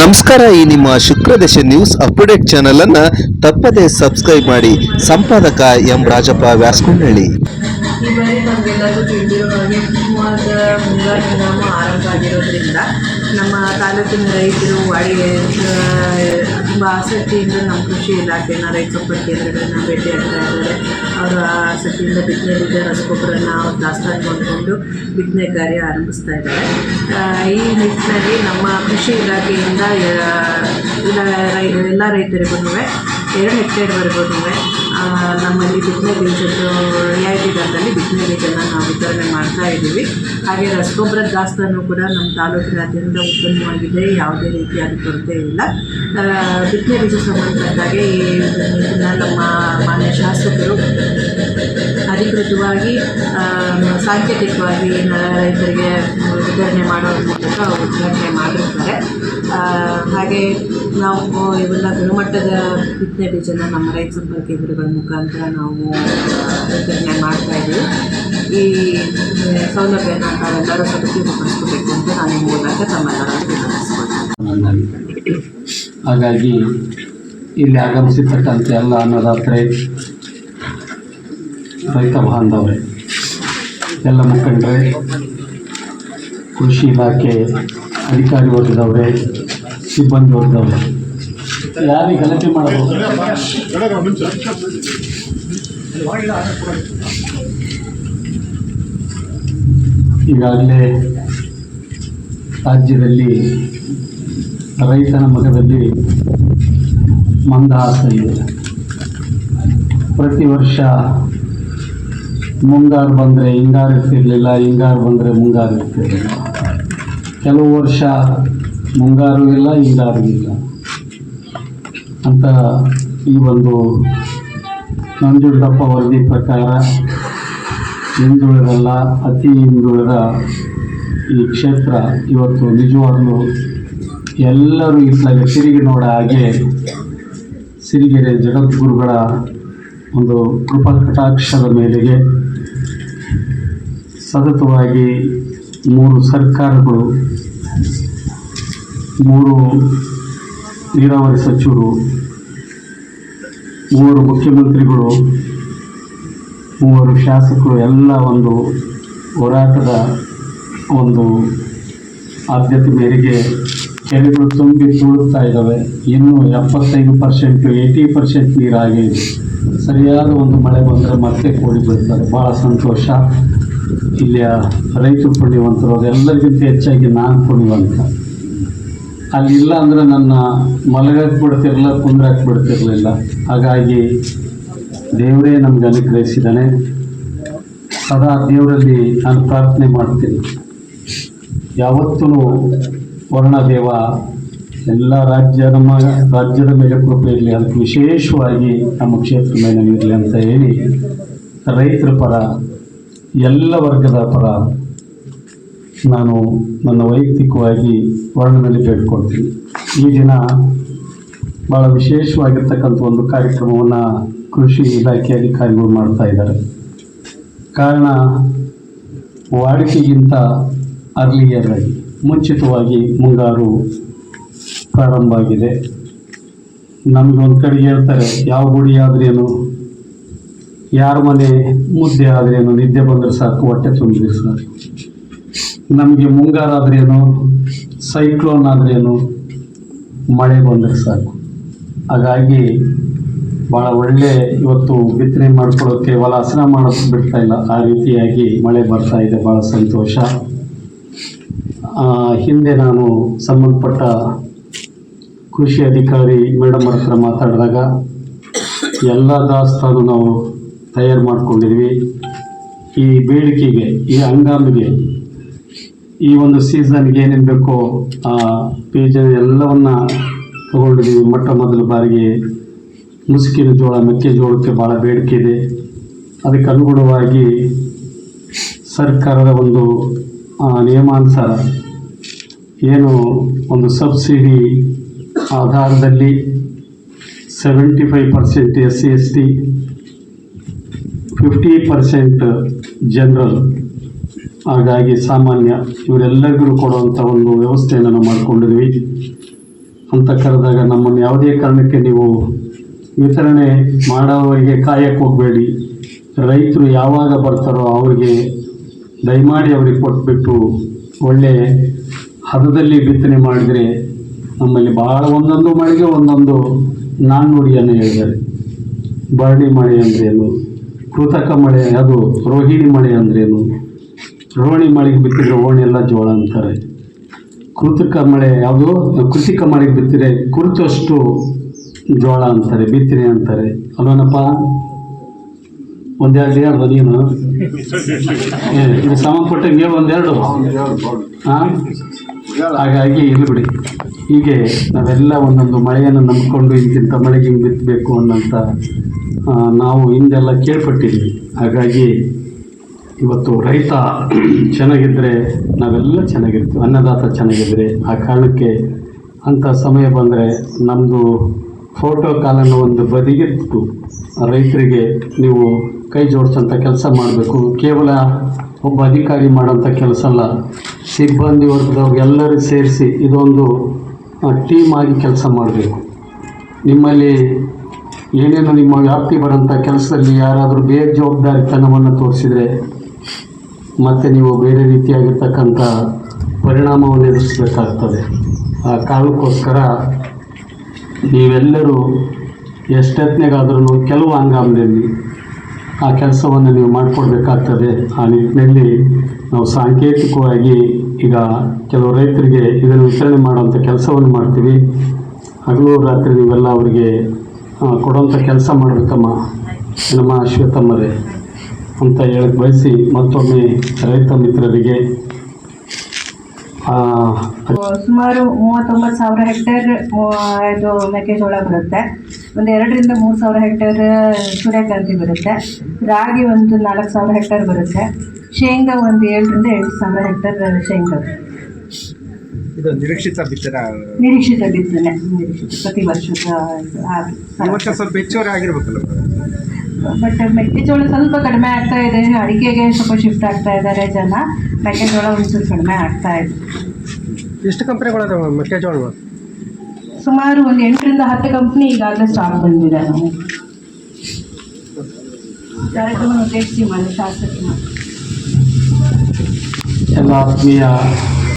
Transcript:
ನಮಸ್ಕಾರ, ಈ ನಿಮ್ಮ ಶುಕ್ರದಶ ನ್ಯೂಸ್ ಅಪ್ಡೇಟ್ ಚಾನೆಲ್ ಅನ್ನ ತಪ್ಪದೇ ಸಬ್ಸ್ಕ್ರೈಬ್ ಮಾಡಿ. ಸಂಪಾದಕ ಎಂ ರಾಜಪ್ಪ ವ್ಯಾಸ್ಕೊಂಡಳ್ಳಿ. ಬಾರಿ ನಮಗೆಲ್ಲರಿಗೂ ತಿಳಿದಿರೋ ಹಾಗೆ ಮುಂಗಾರು ಹಂಗಾಮು ಆರಂಭ ಆಗಿರೋದ್ರಿಂದ ನಮ್ಮ ತಾಲೂಕಿನ ರೈತರು ಅಡಿಗೆ ತುಂಬ ಆಸಕ್ತಿಯಿಂದ ನಮ್ಮ ಕೃಷಿ ಇಲಾಖೆನ, ರೈತ ಕೇಂದ್ರಗಳನ್ನ ಭೇಟಿ ಆಗ್ತಾ ಇದ್ದಾರೆ. ಅವರ ಆಸಕ್ತಿಯಿಂದ ಬಿತ್ತನೆ ಬೀಜ, ರಸಗೊಬ್ಬರನ ಅವ್ರು ದಾಸ್ತಾನು ಮಾಡಿಕೊಂಡು ಬಿತ್ತನೆ ಕಾರ್ಯ ಆರಂಭಿಸ್ತಾ ಇದ್ದಾರೆ. ಈ ನಿಟ್ಟಿನಲ್ಲಿ ನಮ್ಮ ಕೃಷಿ ಇಲಾಖೆಯಿಂದ ಎಲ್ಲ ರೈತರಿಗೂ, ಎರಡು ಹೆಕ್ಟೇರ್ವರೆಗೂ ನಮ್ಮಲ್ಲಿ ಬಿತ್ತನೆ ಬೀಜದ್ದು ರಿಯಾಯಿತಿ ದರದಲ್ಲಿ ಬಿತ್ತನೆ ಬೀಜನ ನಾವು ವಿತರಣೆ ಮಾಡ್ತಾ ಇದ್ದೀವಿ. ಹಾಗೆ ರಸಗೊಬ್ಬರ ದಾಸ್ತಾನು ಕೂಡ ನಮ್ಮ ತಾಲೂಕಿನಾದ್ಯಂತ ಉತ್ತಮವಾಗಿದೆ ಯಾವುದೇ ರೀತಿಯಾದ ಕೊರತೆ ಇಲ್ಲ. ಬಿತ್ತನೆ ಬೀಜ ಸಂಬಂಧಪಟ್ಟಾಗೆ ಈ ನಮ್ಮ ಮಾನ್ಯ ಶಾಸಕರು ಅಧಿಕೃತವಾಗಿ ಸಾಂಕೇತಿಕವಾಗಿ ರೈತರಿಗೆ ವಿತರಣೆ ಮಾಡೋ ಮೂಲಕ ಉದ್ಘಾಟನೆ ಮಾಡಿರ್ತಾರೆ. ಹಾಗೆ ನಾವು ಇವೆಲ್ಲ ಗುಣಮಟ್ಟದ ಬಿತ್ತನೆ ಬೀಜನ ನಮ್ಮ ರೈತ ಸಂಪರ್ಕ ಕೇಂದ್ರಗಳ ಮುಖಾಂತರ ನಾವು ವಿತರಣೆ ಮಾಡ್ತಾ ಇದ್ದೀವಿ. ಈ ಸೌಲಭ್ಯನ ನಾವೆಲ್ಲರೂ ಸದುಪಯೋಗಪಡಿಸ್ಕೋಬೇಕು ಅಂತ ನಾನು ಮೂಲಕ ತಮ್ಮೆಲ್ಲರಲ್ಲಿ ಹಾಗಾಗಿ ಇಲ್ಲಿ ಆಗಮಿಸಿರ್ತಕ್ಕಂಥ ಎಲ್ಲ ಅನ್ನದಾತ್ರೆ ರೈತ ಬಾಂಧವರೇ, ಎಲ್ಲ ಮುಖಂಡರೇ, ಕೃಷಿ ಇಲಾಖೆ ಅಧಿಕಾರಿ ವರ್ಗದವರೇ, ಸಿಬ್ಬಂದಿ ವರ್ಗದವರೇ, ಯಾರಿಗೆ ಗಲಾಟೆ ಮಾಡಬಹುದು? ಈಗಾಗಲೇ ರಾಜ್ಯದಲ್ಲಿ ರೈತನ ಮಗದಲ್ಲಿ ಮಂದಹಾಸ ಇದೆ. ಪ್ರತಿ ವರ್ಷ ಮುಂಗಾರು ಬಂದರೆ ಹಿಂಗಾರು ಇರ್ತಿರ್ಲಿಲ್ಲ, ಹಿಂಗಾರು ಬಂದರೆ ಮುಂಗಾರು ಇರ್ತಿರ್ಲಿಲ್ಲ. ಕೆಲವು ವರ್ಷ ಮುಂಗಾರು ಇಲ್ಲ, ಹಿಂಗಾರು ಇಲ್ಲ. ಅಂತ ಈ ಒಂದು ನಂಜುಂಡಪ್ಪ ವರದಿ ಪ್ರಕಾರ ಹಿಂದುಳಿದಲ್ಲ, ಅತಿ ಹಿಂದುಳಿದ ಈ ಕ್ಷೇತ್ರ ಇವತ್ತು ನಿಜವಾಗ್ಲೂ ಎಲ್ಲರೂ ಇತ್ತಲಾಗೆ ಸಿರಿಗೆ ನೋಡ ಹಾಗೆ ಸಿರಿಗೆರೆ ಜಗದ್ಗುರುಗಳ ಒಂದು ಕೃಪಾ ಕಟಾಕ್ಷದ ಮೇಲೆಗೆ ಸತತವಾಗಿ ಮೂರು ಸರ್ಕಾರಗಳು, ಮೂರು ನೀರಾವರಿ ಸಚಿವರು ಮೂವರು ಮುಖ್ಯಮಂತ್ರಿಗಳು ಮೂವರು ಶಾಸಕರು, ಎಲ್ಲ ಒಂದು ಹೋರಾಟದ ಒಂದು ಆದ್ಯತೆ ಮೇರೆಗೆ ಕೆರೆಗಳು ತುಂಬಿ ತುಳುಕ್ತಾ ಇದ್ದಾವೆ. ಇನ್ನು ಎಪ್ಪತ್ತೈದು ಪರ್ಸೆಂಟ್ ಏಯ್ಟಿ ಪರ್ಸೆಂಟ್ ನೀರಾಗಿ ಸರಿಯಾದ ಒಂದು ಮಳೆ ಬಂದರೆ ಮತ್ತೆ ಕೋಡಿ ಬಿಡ್ತಾರೆ ಭಾಳ ಸಂತೋಷ. ಇಲ್ಲಿಯ ರೈತರು ಪುಣ್ಯವಂತರು ಅದೆಲ್ಲರಿಗಿಂತ ಹೆಚ್ಚಾಗಿ ನಾನು ಪುಣ್ಯವಂತ. ಅಲ್ಲಿ ಇಲ್ಲ ಅಂದರೆ ನನ್ನ ಮಲಗಕ್ಕೆ ಬಿಡ್ತಿರಲಿಲ್ಲ ಕುಂದ್ರಕ್ಕೆ ಬಿಡ್ತಿರಲಿಲ್ಲ ಹಾಗಾಗಿ ದೇವರೇ ನಮ್ಗೆ ಅನುಗ್ರಹಿಸಿದ್ದಾನೆ. ಸದಾ ದೇವರಲ್ಲಿ ನಾನು ಪ್ರಾರ್ಥನೆ ಮಾಡ್ತೀನಿ. ಯಾವತ್ತೂ ವರ್ಣದೇವ ಎಲ್ಲ ರಾಜ್ಯ ನಮ್ಮ ರಾಜ್ಯದ ಮೇಲೆ ಕೃಪೆ ಇರಲಿ, ಅದಕ್ಕೆ ವಿಶೇಷವಾಗಿ ನಮ್ಮ ಕ್ಷೇತ್ರ ಮೇಲೆ ಇರಲಿ ಅಂತ ಹೇಳಿ ರೈತರ ಪರ, ಎಲ್ಲ ವರ್ಗದ ಪರ ನಾನು ನನ್ನ ವೈಯಕ್ತಿಕವಾಗಿ ವರ್ಣದಲ್ಲಿ ಬೇಡ್ಕೊಳ್ತೀನಿ. ಈ ದಿನ ಭಾಳ ವಿಶೇಷವಾಗಿರ್ತಕ್ಕಂಥ ಒಂದು ಕಾರ್ಯಕ್ರಮವನ್ನು ಕೃಷಿ ಇಲಾಖೆ ಅಧಿಕಾರಿಗಳು ಮಾಡ್ತಾ ಇದ್ದಾರೆ. ಕಾರಣ, ವಾಡಿಕೆಗಿಂತ ಅರ್ಲಿಯರ್ ಆಗಿ ಮುಂಚಿತವಾಗಿ ಮುಂಗಾರು ಪ್ರಾರಂಭ ಆಗಿದೆ ನಮಗೆ ಕಡೆ ಹೇಳ್ತಾರೆ, ಯಾವ ಗುಡಿ ಆದ್ರೇನು? ಯಾರ ಮನೆ ಮುದ್ದೆ ಆದ್ರೇನು? ನಿದ್ದೆ ಬಂದರೆ ಸಾಕು, ಹೊಟ್ಟೆ ತುಂಬಿದ್ರೆ ಸಾಕು. ನಮಗೆ ಮುಂಗಾರಾದ್ರೇನು ಸೈಕ್ಲೋನ್ ಆದ್ರೇನು? ಮಳೆ ಬಂದರೆ ಸಾಕು. ಹಾಗಾಗಿ ಭಾಳ ಒಳ್ಳೆ ಇವತ್ತು ಬಿತ್ತನೆ ಮಾಡ್ಕೊಳ್ಳೋಕ್ಕೆ ಹೊಲ ಹಸನ ಮಾಡೋಕ್ಕೆ ಬಿಡ್ತಾ ಇಲ್ಲ. ಆ ರೀತಿಯಾಗಿ ಮಳೆ ಬರ್ತಾ ಇದೆ ಭಾಳ ಸಂತೋಷ. ಹಿಂದೆ ನಾನು ಸಂಬಂಧಪಟ್ಟ ಕೃಷಿ ಅಧಿಕಾರಿ ಮೇಡಮ್ ಹತ್ರ ಮಾತಾಡಿದಾಗ ಎಲ್ಲ ದಾಸ್ತಾನು ನಾವು ತಯಾರು ಮಾಡ್ಕೊಂಡಿದ್ವಿ. ಈ ಬೇಡಿಕೆಗೆ, ಈ ಹಂಗಾಮಿಗೆ, ಈ ಒಂದು ಸೀಸನ್ಗೆ ಏನೇನು ಬೇಕೋ ಆ ಬೀಜ ಎಲ್ಲವನ್ನ ತಗೊಂಡಿದ್ದೀವಿ. ಮೊಟ್ಟ ಮೊದಲ ಬಾರಿಗೆ ಮುಸುಕಿನ ಜೋಳ, ಮೆಕ್ಕೆಜೋಳಕ್ಕೆ ಭಾಳ ಬೇಡಿಕೆ ಇದೆ. ಅದಕ್ಕೆ ಅನುಗುಣವಾಗಿ ಸರ್ಕಾರದ ಒಂದು ನಿಯಮಾನುಸಾರ ಏನು ಒಂದು ಸಬ್ಸಿಡಿ ಆಧಾರದಲ್ಲಿ seventy five percent S C S T fifty percent general ಹಾಗಾಗಿ ಸಾಮಾನ್ಯ ಇವರೆಲ್ಲರಿಗೂ ಕೊಡುವಂಥ ಒಂದು ವ್ಯವಸ್ಥೆಯನ್ನು ನಾವು ಮಾಡಿಕೊಂಡಿದ್ವಿ ಅಂತ ಕರೆದಾಗ ನಮ್ಮನ್ನು ಯಾವುದೇ ಕಾರಣಕ್ಕೆ ನೀವು ವಿತರಣೆ ಮಾಡೋವರಿಗೆ ಕಾಯಕ್ಕೆ ಹೋಗಬೇಡಿ. ರೈತರು ಯಾವಾಗ ಬರ್ತಾರೋ ಅವರಿಗೆ ದಯಮಾಡಿ ಅವರಿಗೆ ಕೊಟ್ಬಿಟ್ಟು ಒಳ್ಳೆ ಹದದಲ್ಲಿ ಬಿತ್ತನೆ ಮಾಡಿದರೆ ನಮ್ಮಲ್ಲಿ ಭಾಳ ಒಂದೊಂದು ಮಳೆಗೆ ಒಂದೊಂದು ನಾಣ್ಣುಡಿಯನ್ನು ಹೇಳಿದ್ದಾರೆ. ಬರಡಿ ಮಳೆ ಅಂದ್ರೇನು, ಕೃತಕ ಮಳೆ, ಅದು ರೋಹಿಣಿ ಮಳೆ ಅಂದ್ರೇನು? ರೋಹಿಣಿ ಮಳೆಗೆ ಬಿತ್ತಿದ್ರೆ ಓಣಿ ಎಲ್ಲ ಜೋಳ ಅಂತಾರೆ. ಕೃತಕ ಮಳೆ ಯಾವುದು? ಕೃತಿಕ ಮಳೆಗೆ ಬಿತ್ತಿದ್ರೆ ಕುರಿತಷ್ಟು ಜೋಳ ಅಂತಾರೆ, ಬಿತ್ತನೆ ಅಂತಾರೆ. ಅಲ್ವನಪ್ಪ? ಒಂದೆರಡು ಹೇಳ್ದು ನೀನು? ಇದು ಒಂದೆರಡು. ಹಾಂ ಹಾಗಾಗಿ ಇಲ್ಲಿ ಬಿಡಿ. ಹೀಗೆ ನಾವೆಲ್ಲ ಒಂದೊಂದು ಮಳೆಯನ್ನು ನಂಬಿಕೊಂಡು ಇಂತಿಂಥ ಮಳೆಗೆ ಹಿಂಗೆ ಬಿತ್ತಬೇಕು ಅನ್ನೋಂಥ ನಾವು ಹಿಂದೆಲ್ಲ ಕೇಳ್ಪಟ್ಟಿದ್ವಿ ಹಾಗಾಗಿ ಇವತ್ತು ರೈತ ಚೆನ್ನಾಗಿದ್ದರೆ ನಾವೆಲ್ಲ ಚೆನ್ನಾಗಿರ್ತೀವಿ, ಅನ್ನದಾತ ಚೆನ್ನಾಗಿದ್ದರೆ ಆ ಕಾರಣಕ್ಕೆ ಅಂಥ ಸಮಯ ಬಂದರೆ ನಮ್ಮದು ಫೋಟೋ ಕಾಲನ್ನು ಒಂದು ಬದಿಗಿಟ್ಟು ರೈತರಿಗೆ ನೀವು ಕೈ ಜೋಡಿಸೋಂಥ ಕೆಲಸ ಮಾಡಬೇಕು. ಕೇವಲ ಒಬ್ಬ ಅಧಿಕಾರಿ ಮಾಡೋಂಥ ಕೆಲಸ ಅಲ್ಲ ಸಿಬ್ಬಂದಿ ವರ್ಗದವ್ರು ಎಲ್ಲರೂ ಸೇರಿಸಿ ಇದೊಂದು ಟೀಮ್ ಆಗಿ ಕೆಲಸ ಮಾಡಬೇಕು. ನಿಮ್ಮಲ್ಲಿ ಏನೇನು ನಿಮ್ಮ ವ್ಯಾಪ್ತಿ ಬರೋಂಥ ಕೆಲಸದಲ್ಲಿ ಯಾರಾದರೂ ಬೇಜವಾಬ್ದಾರಿತನವನ್ನು ತೋರಿಸಿದರೆ ಮತ್ತು ನೀವು ಬೇರೆ ರೀತಿಯಾಗಿರ್ತಕ್ಕಂಥ ಪರಿಣಾಮವನ್ನು ಎದುರಿಸಬೇಕಾಗ್ತದೆ. ಆ ಕಾರಣಕ್ಕೋಸ್ಕರ ನೀವೆಲ್ಲರೂ ಎಷ್ಟೆತ್ನೆಗಾದ್ರೂ ಕೆಲವು ಹಂಗಾಮಿನಲ್ಲಿ ಆ ಕೆಲಸವನ್ನು ನೀವು ಮಾಡಿಕೊಡ್ಬೇಕಾಗ್ತದೆ. ಆ ನಿಟ್ಟಿನಲ್ಲಿ ನಾವು ಸಾಂಕೇತಿಕವಾಗಿ ಈಗ ಕೆಲವು ರೈತರಿಗೆ ಇದನ್ನು ವಿತರಣೆ ಮಾಡುವಂಥ ಕೆಲಸವನ್ನು ಮಾಡ್ತೀವಿ. ಹಗಲು ರಾತ್ರಿ ನೀವೆಲ್ಲ ಅವರಿಗೆ ಕೊಡುವಂಥ ಕೆಲಸ ಮಾಡಬೇಕಮ್ಮ ನಮ್ಮ ಶ್ವೇತಮ್ಮರೇ ಅಂತ ಹೇಳಕ್ಕೆ ಬಯಸಿ ಮತ್ತೊಮ್ಮೆ ರೈತ ಮಿತ್ರರಿಗೆ ಸುಮಾರು ಮೂವತ್ತೊಂಬತ್ತು ಸಾವಿರ ಹೆಕ್ಟೇರ್ ಇದು ಮೆಕ್ಕೆಜೋಳ ಬರುತ್ತೆ. ಒಂದು ಎರಡರಿಂದ ಮೂರು ಸಾವಿರ ಹೆಕ್ಟೇರ್ ಸೂರ್ಯಕಾಂತಿ ಬರುತ್ತೆ. ರಾಗಿ ಒಂದು ನಾಲ್ಕು ಸಾವಿರ ಹೆಕ್ಟೇರ್ ಬರುತ್ತೆ. ಶೇಂಗಾ ಒಂದು ಏಳರಿಂದ ಎಂಟು ಸಾವಿರ ಹೆಕ್ಟೇರ್ ಶೇಂಗಾ. ಇದು ನಿರೀಕ್ಷಿತ ಬಿತ್ತನೆ ನಿರೀಕ್ಷಿತ ಬಿತ್ತನೆ ಪ್ರತಿ ವರ್ಷದ ವರ್ಷ ಸ್ವಲ್ಪ ಹೆಚ್ಚುವರಿ ಆಗಿರ್ಬೇಕಲ್ಲ. ಬಟ್ ಮೆಕ್ಕೆಜೋಳ ಸ್ವಲ್ಪ ಕಡಿಮೆ ಆಗ್ತಾ ಇದೆ. ಅಡಿಕೆಗೆ ಸ್ವಲ್ಪ ಶಿಫ್ಟ್ ಆಗ್ತಾ ಇದ್ದಾರೆ ಜನ. ಮೆಕ್ಕೆಜೋಳ ಒಂಚೂರು ಕಡಿಮೆ ಆಗ್ತಾ ಇದೆ. ಎಷ್ಟು ಕಂಪನಿಗಳದಾವ ಮೆಕ್ಕೆಜೋಳ ಸುಮಾರು ಒಂದು ಎಂಟರಿಂದ ಹತ್ತು ಕಂಪ್ನಿ ಈಗಾಗಲೇ ಸ್ಟಾಕ್ ಬಂದಿದೆ. ನಾವು ಕಾರ್ಯಕ್ರಮ ಉದ್ದೇಶಿಸಿ ಮಾಡಿ ಶಾಸಕರು. ಎಲ್ಲ ಆತ್ಮೀಯ